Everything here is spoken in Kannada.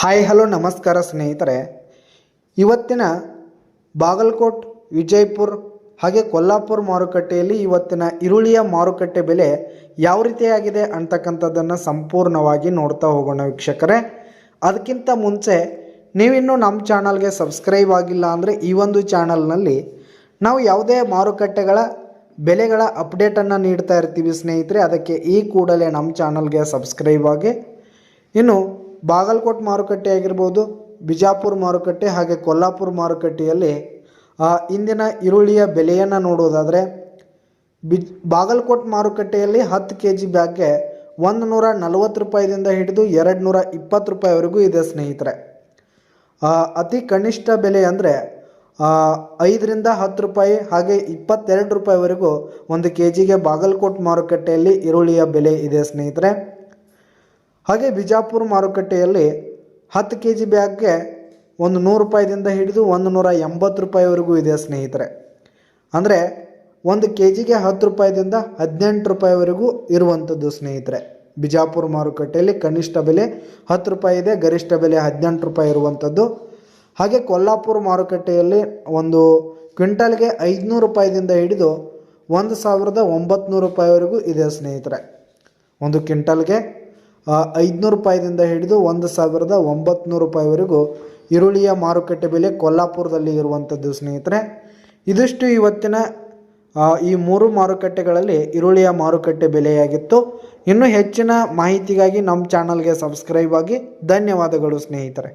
ಹಾಯ್, ಹಲೋ, ನಮಸ್ಕಾರ ಸ್ನೇಹಿತರೆ. ಇವತ್ತಿನ ಬಾಗಲಕೋಟ್, ವಿಜಯಪುರ ಹಾಗೆ ಕೊಲ್ಲಾಪುರ ಮಾರುಕಟ್ಟೆಯಲ್ಲಿ ಇವತ್ತಿನ ಈರುಳ್ಳಿಯ ಮಾರುಕಟ್ಟೆ ಬೆಲೆ ಯಾವ ರೀತಿಯಾಗಿದೆ ಅಂತಕ್ಕಂಥದ್ದನ್ನು ಸಂಪೂರ್ಣವಾಗಿ ನೋಡ್ತಾ ಹೋಗೋಣ ವೀಕ್ಷಕರೇ. ಅದಕ್ಕಿಂತ ಮುಂಚೆ ನೀವಿನ್ನೂ ನಮ್ಮ ಚಾನಲ್ಗೆ ಸಬ್ಸ್ಕ್ರೈಬ್ ಆಗಿಲ್ಲ ಅಂದರೆ ಈ ಒಂದು ಚಾನಲ್ನಲ್ಲಿ ನಾವು ಯಾವುದೇ ಮಾರುಕಟ್ಟೆಗಳ ಬೆಲೆಗಳ ಅಪ್ಡೇಟನ್ನು ನೀಡ್ತಾ ಇರ್ತೀವಿ ಸ್ನೇಹಿತರೆ. ಅದಕ್ಕೆ ಈ ಕೂಡಲೇ ನಮ್ಮ ಚಾನಲ್ಗೆ ಸಬ್ಸ್ಕ್ರೈಬ್ ಆಗಿ. ಇನ್ನು ಬಾಗಲಕೋಟ್ ಮಾರುಕಟ್ಟೆ ಆಗಿರ್ಬೋದು, ಬಿಜಾಪುರ ಮಾರುಕಟ್ಟೆ ಹಾಗೆ ಕೊಲ್ಲಾಪುರ ಮಾರುಕಟ್ಟೆಯಲ್ಲಿ ಇಂದಿನ ಈರುಳ್ಳಿಯ ಬೆಲೆಯನ್ನು ನೋಡೋದಾದರೆ ಬಿಜ್ ಬಾಗಲಕೋಟ್ ಮಾರುಕಟ್ಟೆಯಲ್ಲಿ ಹತ್ತು ಕೆ ಜಿ ಬ್ಯಾಗ್ಗೆ ಒಂದು ನೂರ ನಲವತ್ತು ರೂಪಾಯಿದಿಂದ ಹಿಡಿದು ಎರಡು ನೂರ ಇಪ್ಪತ್ತು ರೂಪಾಯಿವರೆಗೂ ಇದೆ ಸ್ನೇಹಿತರೆ. ಅತಿ ಕನಿಷ್ಠ ಬೆಲೆ ಅಂದರೆ ಐದರಿಂದ ಹತ್ತು ರೂಪಾಯಿ ಹಾಗೆ ಇಪ್ಪತ್ತೆರಡು ರೂಪಾಯಿವರೆಗೂ ಒಂದು ಕೆ ಜಿಗೆ ಬಾಗಲಕೋಟ್ ಮಾರುಕಟ್ಟೆಯಲ್ಲಿ ಈರುಳ್ಳಿಯ ಬೆಲೆ ಇದೆ ಸ್ನೇಹಿತರೆ. ಹಾಗೆ ಬಿಜಾಪುರ ಮಾರುಕಟ್ಟೆಯಲ್ಲಿ ಹತ್ತು ಕೆ ಜಿ ಬ್ಯಾಗ್ಗೆ ಒಂದು ನೂರು ರೂಪಾಯಿದಿಂದ ಹಿಡಿದು ಒಂದು ನೂರ ಎಂಬತ್ತು ರೂಪಾಯಿವರೆಗೂ ಇದೆ ಸ್ನೇಹಿತರೆ. ಅಂದರೆ ಒಂದು ಕೆ ಜಿಗೆ ಹತ್ತು ರೂಪಾಯಿದಿಂದ ಹದಿನೆಂಟು ರೂಪಾಯಿವರೆಗೂ ಇರುವಂಥದ್ದು ಸ್ನೇಹಿತರೆ. ಬಿಜಾಪುರ ಮಾರುಕಟ್ಟೆಯಲ್ಲಿ ಕನಿಷ್ಠ ಬೆಲೆ ಹತ್ತು ರೂಪಾಯಿ ಇದೆ, ಗರಿಷ್ಠ ಬೆಲೆ ಹದಿನೆಂಟು ರೂಪಾಯಿ ಇರುವಂಥದ್ದು. ಹಾಗೆ ಕೊಲ್ಲಾಪುರ ಮಾರುಕಟ್ಟೆಯಲ್ಲಿ ಒಂದು ಕ್ವಿಂಟಲ್ಗೆ ಐದುನೂರು ರೂಪಾಯಿದಿಂದ ಹಿಡಿದು ಒಂದು ಸಾವಿರದ ಒಂಬತ್ತು ರೂಪಾಯಿವರೆಗೂ ಇದೆ ಸ್ನೇಹಿತರೆ. ಒಂದು ಕ್ವಿಂಟಲ್ಗೆ ಐದುನೂರು ರೂಪಾಯಿದಿಂದ ಹಿಡಿದು ಒಂದು ಸಾವಿರದ ಒಂಬತ್ತು ರೂಪಾಯಿವರೆಗೂ ಈರುಳ್ಳಿಯ ಮಾರುಕಟ್ಟೆ ಬೆಲೆ ಕೊಲ್ಲಾಪುರದಲ್ಲಿ ಇರುವಂಥದ್ದು, ಸ್ನೇಹಿತರೆ. ಇದಿಷ್ಟು ಇವತ್ತಿನ ಈ ಮೂರು ಮಾರುಕಟ್ಟೆಗಳಲ್ಲಿ ಈರುಳ್ಳಿಯ ಮಾರುಕಟ್ಟೆ ಬೆಲೆಯಾಗಿತ್ತು. ಇನ್ನೂ ಹೆಚ್ಚಿನ ಮಾಹಿತಿಗಾಗಿ ನಮ್ಮ ಚಾನಲ್ಗೆ ಸಬ್ಸ್ಕ್ರೈಬ್ ಆಗಿ ಧನ್ಯವಾದಗಳು, ಸ್ನೇಹಿತರೆ.